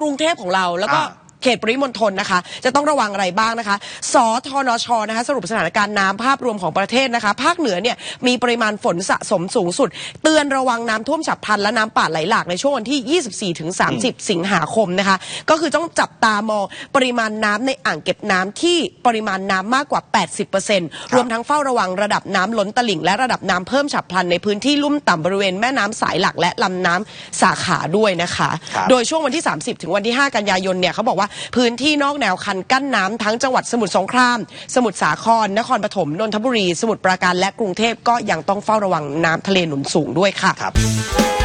กรุงเทพของเราแล้วก็ อ่า เขตปริมณฑลนะคะ จะต้องระวังอะไรบ้างนะคะ สทนชนะคะ สรุปสถานการณ์น้ำภาพรวมของประเทศนะคะ ภาคเหนือเนี่ยมีปริมาณฝนสะสมสูงสุด เตือนระวังน้ำท่วมฉับพลันและน้ำป่าไหลหลากในช่วงวันที่ 24 ถึง 30 สิงหาคมนะคะ ก็คือต้องจับตามองปริมาณน้ำในอ่างเก็บน้ำที่ปริมาณน้ำมากกว่า 80%รวมทั้งเฝ้าระวังระดับน้ำล้นตลิ่ง และระดับน้ำเพิ่มฉับพลันในพื้นที่ลุ่มต่ำบริเวณแม่น้ำสายหลักและลำน้ำสาขาด้วยนะคะครับโดยช่วงวันที่ 30 ถึงวันที่ 5 กันยายนเนี่ยเขาบอกว่าพื้นที่นอกแนวคันกั้นน้ำทั้งจังหวัดสมุทรสงคราม สมุทรสาคร นครปฐมนนทบุรี สมุทรปราการและกรุงเทพก็ยังต้องเฝ้าระวังน้ำทะเลหนุนสูงด้วยค่ะครับ